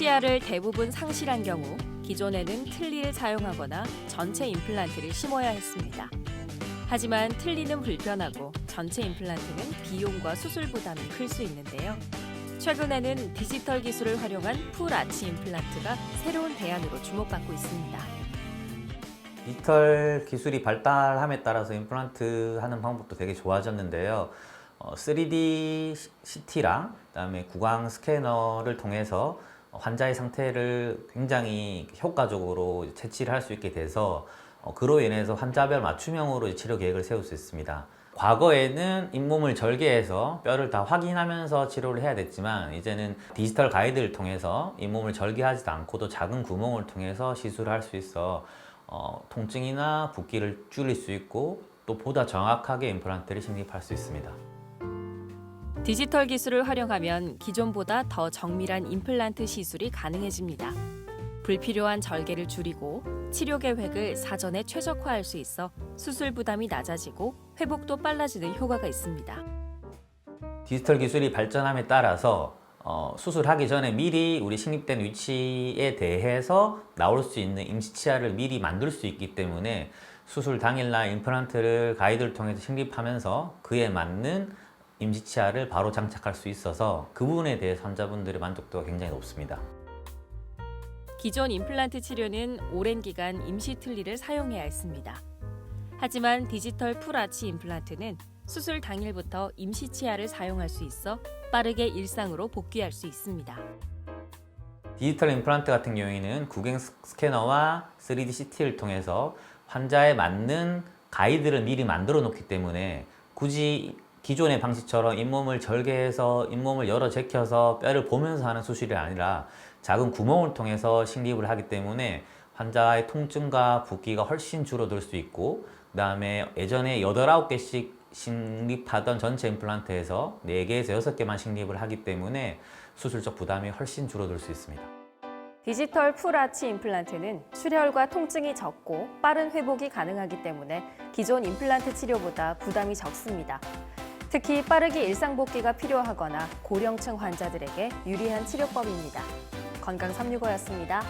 치아를 대부분 상실한 경우 기존에는 틀니를 사용하거나 전체 임플란트를 심어야 했습니다. 하지만 틀니는 불편하고 전체 임플란트는 비용과 수술 부담이 클 수 있는데요. 최근에는 디지털 기술을 활용한 풀 아치 임플란트가 새로운 대안으로 주목받고 있습니다. 디지털 기술이 발달함에 따라서 임플란트 하는 방법도 되게 좋아졌는데요. 어, 3D CT랑 그다음에 구강 스캐너를 통해서 환자의 상태를 굉장히 효과적으로 채취를 할 수 있게 돼서 어, 그로 인해서 환자별 맞춤형으로 치료 계획을 세울 수 있습니다. 과거에는 잇몸을 절개해서 뼈를 다 확인하면서 치료를 해야 됐지만 이제는 디지털 가이드를 통해서 잇몸을 절개하지도 않고도 작은 구멍을 통해서 시술을 할 수 있어 어, 통증이나 붓기를 줄일 수 있고 또 보다 정확하게 임플란트를 식립할 수 있습니다. 디지털 기술을 활용하면 기존보다 더 정밀한 임플란트 시술이 가능해집니다. 불필요한 절개를 줄이고 치료 계획을 사전에 최적화할 수 있어 수술 부담이 낮아지고 회복도 빨라지는 효과가 있습니다. 디지털 기술이 발전함에 따라서 어, 수술하기 전에 미리 우리 식립된 위치에 대해서 나올 수 있는 임시 치아를 미리 만들 수 있기 때문에 수술 당일날 임플란트를 가이드를 통해서 식립하면서 그에 맞는 임시 치아를 바로 장착할 수 있어서 그 부분에 대해서 환자분들의 만족도가 굉장히 높습니다. 기존 임플란트 치료는 오랜 기간 임시 틀니를 사용해야 했습니다. 하지만 디지털 풀아치 임플란트는 수술 당일부터 임시 치아를 사용할 수 있어 빠르게 일상으로 복귀할 수 있습니다. 디지털 임플란트 같은 경우에는 구강 스- 스캐너와 3D CT를 통해서 환자에 맞는 가이드를 미리 만들어 놓기 때문에 굳이 기존의 방식처럼 잇몸을 절개해서 잇몸을 열어 제껴서 뼈를 보면서 하는 수술이 아니라 작은 구멍을 통해서 식립을 하기 때문에 환자의 통증과 붓기가 훨씬 줄어들 수 있고 그 다음에 예전에 8, 9개씩 식립하던 전체 임플란트에서 4개에서 6개만 식립을 하기 때문에 수술적 부담이 훨씬 줄어들 수 있습니다. 디지털 풀아치 임플란트는 출혈과 통증이 적고 빠른 회복이 가능하기 때문에 기존 임플란트 치료보다 부담이 적습니다. 특히 빠르게 일상 복귀가 필요하거나 고령층 환자들에게 유리한 치료법입니다. 건강 365였습니다.